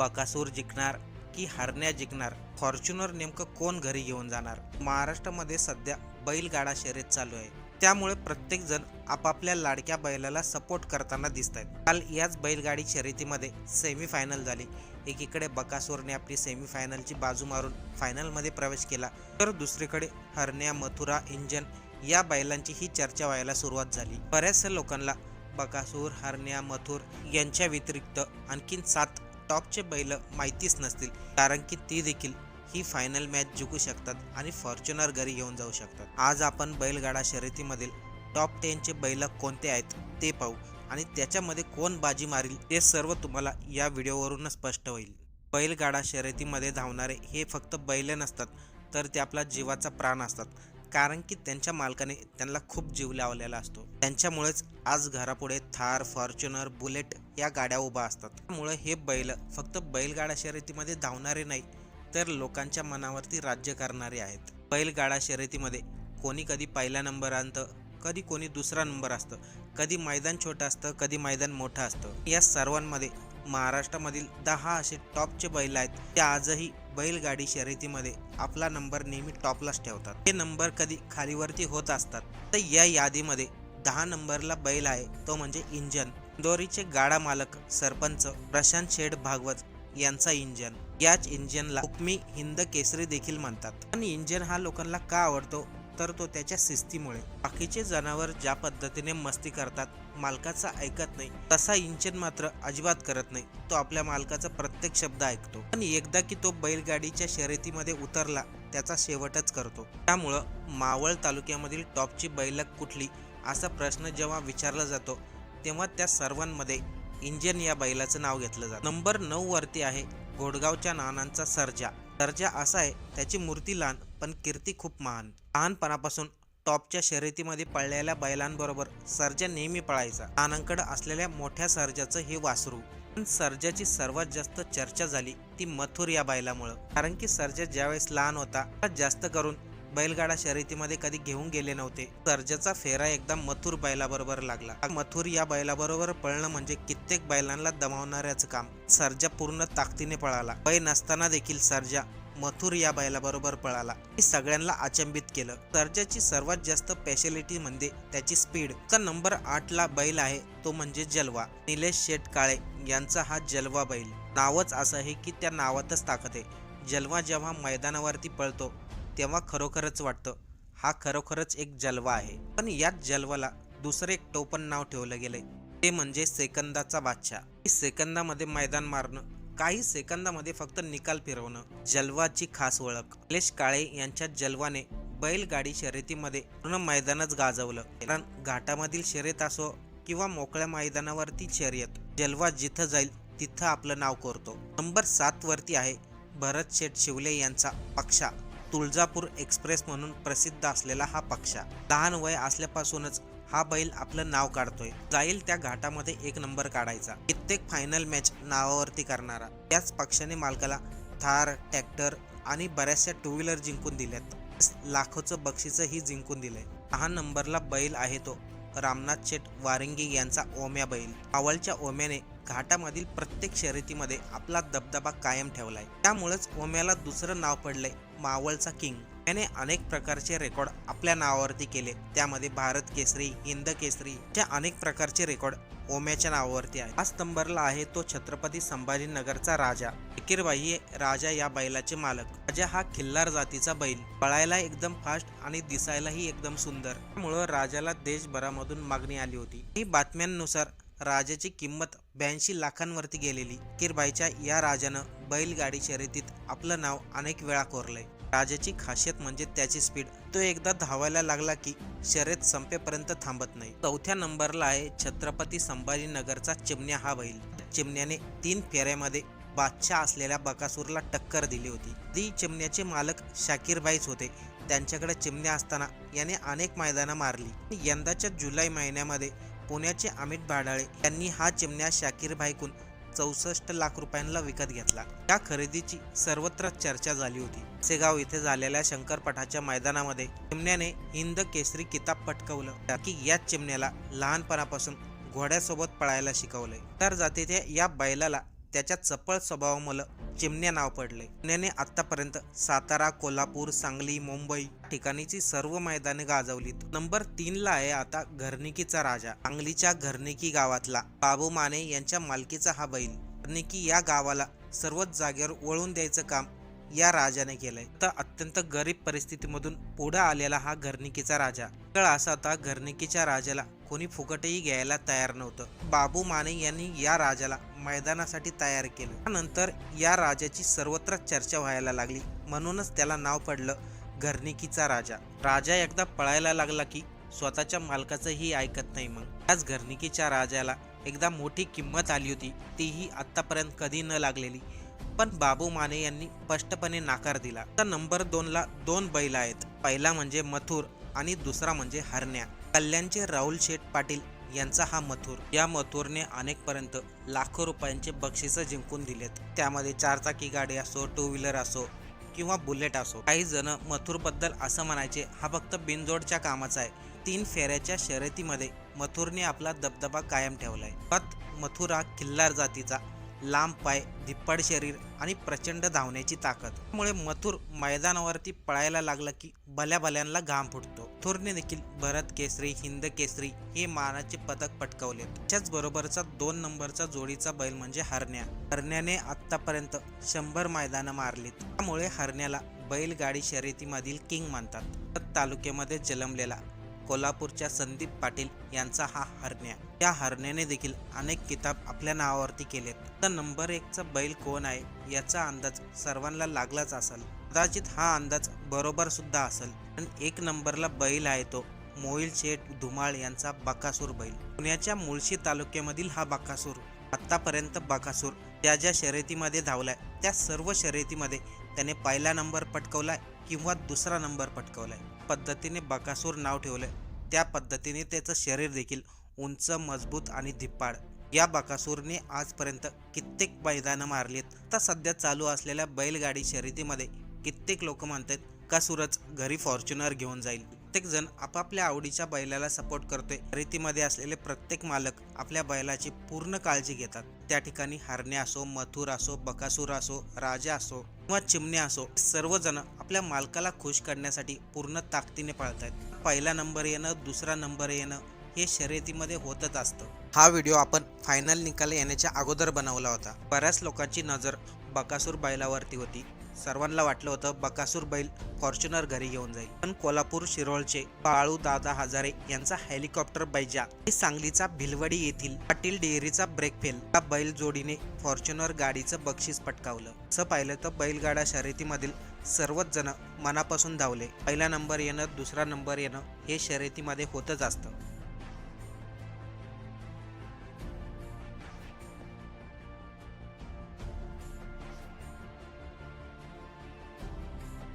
बकासूर जिंकणार की हरण्या जिंकणार? फॉर्च्युनर नेमकं कोण घरी घेऊन जाणार? महाराष्ट्रामध्ये सध्या बैलगाडा शर्यत चालू आहे. त्यामुळे प्रत्येक जण आपापल्या लाडक्या बैलाला सपोर्ट करताना दिसत आहेत काल याच बैलगाडी शर्यतीमध्ये सेमीफायनल झाली. एकीकडे बकासूरने आपली सेमीफायनलची बाजू मारून फायनलमध्ये प्रवेश केला. तर दुसरीकडे हरण्या मथुरा इंजन या बैलांची ही चर्चा व्हायला सुरुवात झाली. बऱ्याचशा लोकांना बकासूर हरण्या मथुर यांच्या व्यतिरिक्त आणखीन सात टॉपचे बैल माहितीच नसतील कारण की ती देखील ही फायनल मॅच जिंकू शकतात आणि फॉर्च्युनर घरी घेऊन जाऊ शकतात. आज आपण बैलगाडा शर्यतीमधील टॉप टेनचे बैल कोणते आहेत ते पाहू आणि त्याच्यामध्ये कोण बाजी मारील ते सर्व तुम्हाला या व्हिडिओवरूनच स्पष्ट होईल. बैलगाडा शर्यतीमध्ये धावणारे हे फक्त बैल नसतात तर ते आपला जीवाचा प्राण असतात. कारण की त्यांच्या मालकाने त्यांना खूप जीव लावलेला असतो. त्यांच्यामुळेच आज घरापुढे थार फॉर्च्युनर बुलेट या गाड्या उभा असतात. त्यामुळे हे बैल फक्त बैलगाडा शर्यतीमध्ये धावणारे नाही तर लोकांच्या मनावरती राज्य करणारे आहेत. बैलगाडा शर्यतीमध्ये कोणी कधी पहिला नंबर आणतं कधी कोणी दुसरा नंबर असतं कधी मैदान छोटं असतं कधी मैदान मोठं असतं. या सर्वांमध्ये महाराष्ट्रामधील दहा असे टॉपचे बैल आहेत ते आजही बैलगाडी शर्यतीमध्ये आपला नंबर नेहमी टॉपलाच ठेवतात. हे नंबर कधी खालीवरती होत असतात तर या यादीमध्ये दहा नंबरला बैल आहे तो म्हणजे इंजन. दोरीचे गाडा मालक सरपंच प्रशांत शेठ भागवत यांचा इंजन. याच इंजनला हुकमी हिंद केसरी देखील म्हणतात. आणि इंजन हा लोकांना का आवडतो? तर तो त्याच्या शिस्तीमुळे. बाकीचे जनावर ज्या पद्धतीने मस्ती करतात मालकाचा ऐकत नाही तसा इंजन मात्र अजिबात करत नाही. तो आपल्या मालकाचा प्रत्येक शब्द ऐकतो. आणि एकदा की तो बैलगाडीच्या शर्यतीमध्ये उतरला त्याचा शेवटच करतो. त्यामुळं मावळ तालुक्यामधील टॉपची बैलक कुठली असा प्रश्न जेव्हा विचारला जातो तेव्हा त्या सर्वांमध्ये इंजन या बैलाचं नाव घेतलं जातं. नंबर नऊ वरती आहे घोडगावच्या नानांचा सर्जा. दर्जा असा आहे त्याची मूर्ती लहान पण कीर्ती खूप महान. लहानपणापासून टॉपच्या शर्यतीमध्ये पळलेल्या बैलांबरोबर सर्जा नेहमी पळायचा. लहानांकडे असलेल्या मोठ्या सर्जाचं हे वासरू. पण सर्जाची सर्वात जास्त चर्चा झाली ती मथुर या बैलामुळं. कारण की सर्जा ज्यावेळेस लहान होता जास्त करून बैलगाडा शर्यतीमध्ये कधी घेऊन गेले नव्हते. सर्जाचा फेरा एकदा मथुर बैलाबरोबर लागला. मथुर या बैलाबरोबर पळणं म्हणजे कित्येक बैलांना दमावणाऱ्याचं काम. सर्जा पूर्ण ताकदीने पळाला. वय नसताना देखील सर्जा मथुर या बैलाबरोबर पळाला. हे सगळ्यांना अचंबित केलं. सर्जाची सर्वात जास्त स्पेशालिटी म्हणजे त्याची स्पीड तर नंबर आठ ला बैल आहे तो म्हणजे जलवा. निलेश शेट काळे यांचा हा जलवा बैल. नावच असं आहे की त्या नावातच ताकद आहे. जलवा जेव्हा मैदानावरती पळतो तेव्हा खरोखरच वाटतं हा खरोखरच एक जलवा आहे. पण याच जलवाला दुसरं एक टोपण नाव ठेवलं गेलंय. ते म्हणजे सेकंदाचा बादशाह. सेकंदामध्ये मैदान मारणं काही सेकंदामध्ये फक्त निकाल फिरवणं जलवाची खास ओळख. निलेश काळे यांच्या जलवाने बैलगाडी शर्यतीमध्ये पूर्ण मैदानच गाजवलं. कारण घाटामधील शर्यत असो किंवा मोकळ्या मैदानावरती शर्यत जलवा जिथं जाईल तिथं आपलं नाव कोरतो. नंबर सात वरती आहे भरत शेठ शिवले यांचा पक्षा. तुळजापूर एक्सप्रेस म्हणून प्रसिद्ध असलेला हा पक्षा. लहान वय असल्यापासूनच हा बैल आपलं नाव काढतोय. जाईल त्या घाटामध्ये एक नंबर काढायचा. कित्येक फायनल मॅच नावावरती करणारा. याच पक्षाने मालकाला थार ट्रॅक्टर आणि बऱ्याचशा टू व्हीलर जिंकून दिल्यात. लाखोचं बक्षीसही जिंकून दिलंय. हा नंबरला बैल आहे तो. रामनाथ शेठ वारंगी यांचा ओम्या बैल. आवळच्या ओम्याने घाटामधील प्रत्येक शर्यतीमध्ये आपला दबदबा कायम ठेवलाय. त्यामुळेच ओम्याला दुसरं नाव पडलंय मावळचा किंग. याने अनेक प्रकारचे रेकॉर्ड आपल्या नावावरती केले. त्यामध्ये भारत केसरी हिंद केसरी च्या अनेक प्रकारचे रेकॉर्ड ओम्याच्या नावावरती आहे पाच नंबरला आहे तो छत्रपती संभाजीनगरचा राजा. फिकीरबाई राजा या बैलाचे मालक. राजा हा खिल्लार जातीचा बैल. पळायला एकदम फास्ट आणि दिसायलाही एकदम सुंदर. त्यामुळं राजाला देशभरामधून मागणी आली होती. ही बातम्यांनुसार राजाची किंमत ब्याऐंशी लाखांवरती गेलेली. किरबाईच्या या राजानं बैलगाडी शर्यतीत आपलं नाव अनेक वेळा कोरलंय. राजाची खासियत म्हणजे त्याची स्पीड तो एकदा धावायला लागला की शर्यत संपेपर्यंत थांबत नाही. चौथ्या नंबरला आहे छत्रपती संभाजीनगरचा चिमण्या हा बैल. चिमण्याने तीन फेऱ्यामध्ये बादशाह असलेल्या बकासूरला टक्कर दिली होती. ती चिमण्याचे मालक शाकीरबाईच होते. त्यांच्याकडे चिमण्या असताना याने अनेक मैदानं मारली. यंदाच्या जुलै महिन्यामध्ये पुण्याचे अमित भाडाळे यांनी हा चिमण्या शाकीरबाईकून चौसष्ट लाख रुपयांना विकत घेतला. या खरेदीची सर्वत्र चर्चा झाली होती. सेगाव इथे झालेल्या शंकरपटाच्या मैदानामध्ये चिमण्याने हिंद केसरी किताब पटकवलं की याच चिमण्याला लहानपणापासून घोड्यासोबत पळायला शिकवले तर जातीच्या या बैलाला त्याच्या चपळ स्वभावामुळे चिमण्या नाव पडले चिमण्याने आतापर्यंत सातारा कोल्हापूर सांगली मुंबई ठिकाणीची सर्व मैदाने गाजवलीत. नंबर तीन ला आहे आता घरनिकीचा राजा. सांगलीच्या घरनिकी गावातला बाबू माने यांच्या मालकीचा हा बैल घरनिकी या गावाला सर्वच जागेवर वळून द्यायचं काम या राजाने केलंय. तर अत्यंत गरीब परिस्थितीमधून पुढे आलेला हा घरनिकीचा राजा. तर असा होता घरनिकीच्या राजाला कोणी फुकटही घ्यायला तयार नव्हतं. बाबू माने यांनी या राजाला मैदानासाठी तयार केलं. त्यानंतर या राजाची सर्वत्र चर्चा व्हायला लागली. म्हणूनच त्याला नाव पडलं घरनिकीचा राजा. राजा एकदा पळायला लागला की स्वतःच्या मालकाचंही ऐकत नाही मग. त्याच घरनिकीच्या राजाला एकदा मोठी किंमत आली होती. तीही आतापर्यंत कधी न लागलेली. पण बाबू माने यांनी स्पष्टपणे नाकार दिला. तर नंबर दोन ला दोन बैल आहेत. पहिला म्हणजे मथुर आणि दुसरा म्हणजे हरण्या. कल्याणचे राहुल शेठ पाटील यांचा हा मथुर. या मथुरने अनेकपर्यंत लाखो रुपयांचे बक्षिस जिंकून दिलेत. त्यामध्ये चारचाकी गाडी असो टू व्हीलर असो किंवा बुलेट असो. काही जण मथुरबद्दल असं म्हणायचे हा फक्त बिनजोडच्या कामाचा आहे. तीन फेऱ्याच्या शर्यतीमध्ये मथुरने आपला दबदबा कायम ठेवलाय. पत मथुर हा किल्लार जातीचा लांब पाय धिप्पाड शरीर आणि प्रचंड धावण्याची ताकद. त्यामुळे मथुर मैदानावरती पळायला लागला की भल्या भल्यांना घाम फुटतो. थोरने देखील भरत केसरी हिंद केसरी हे मानाचे पदक पटकवले. त्याच बरोबरचा दोन नंबरचा जोडीचा बैल म्हणजे हरण्या. हरण्याने आतापर्यंत शंभर मैदानं मारलीत. त्यामुळे हरण्याला बैलगाडी शर्यतीमधील किंग मानतात. तालुक्यामध्ये जन्मलेला कोल्हापूरच्या संदीप पाटील यांचा हा हरण्या. या हरण्याने देखील अनेक किताब आपल्या नावावरती केलेत. तर नंबर एकचा बैल कोण आहे? याचा अंदाज सर्वांना लागलाच असेल. कदाचित हा अंदाज बरोबर सुद्धा असेल. पण एक नंबरला बैल आहे तो मोहिल शेठ धुमाळ यांचा बकासूर बैल. पुण्याच्या मुळशी तालुक्यामधील हा बकासूर आत्तापर्यंत बकासूर त्या ज्या शर्यतीमध्ये धावलाय त्या सर्व शर्यतीमध्ये त्याने पहिला नंबर पटकवलाय किंवा दुसरा नंबर पटकवलाय. पद्धतीने बकासूर नाव ठेवलंय त्या पद्धतीने त्याचं शरीर देखील उंच मजबूत आणि धिप्पाड. या बकासूरने आजपर्यंत कित्येक मैदानं मारलीत. तर सध्या चालू असलेल्या बैलगाडी शर्यतीमध्ये कित्येक लोक म्हणतात का सूरज घरी फॉर्च्युनर घेऊन जाईल. प्रत्येक जण आपापल्या आवडीच्या बैलाला सपोर्ट करतोय. शर्यतीमध्ये असलेले प्रत्येक मालक आपल्या बैलाची पूर्ण काळजी घेतात. त्या ठिकाणी हरणे असो मथुर असो बकासूर असो राजा असो किंवा चिमण्या असो सर्वजण आपल्या मालकाला खुश करण्यासाठी पूर्ण ताकदीने पाळतायत. पहिला नंबर येणं दुसरा नंबर येणं हे शर्यतीमध्ये होतच असतं. हा व्हिडिओ आपण फायनल निकाल येण्याच्या अगोदर बनवला होता. बऱ्याच लोकांची नजर बकासूर बैलावरती होती. सर्वांना वाटलं होतं बकासूर बैल फॉर्च्युनर घरी घेऊन जाईल. पण कोल्हापूर शिरोळचे बाळू दादा हजारे यांचा हेलिकॉप्टर बैजा. आणि सांगलीचा भिलवडी येथील पाटील डेअरीचा ब्रेक फेल या बैल जोडीने फॉर्च्युनर गाडीचं बक्षीस पटकावलं. असं पाहिलं तर बैलगाडा शर्यतीमधील सर्वच जण मनापासून धावले. पहिला नंबर येणं दुसरा नंबर येणं हे शर्यतीमध्ये होतच असतं.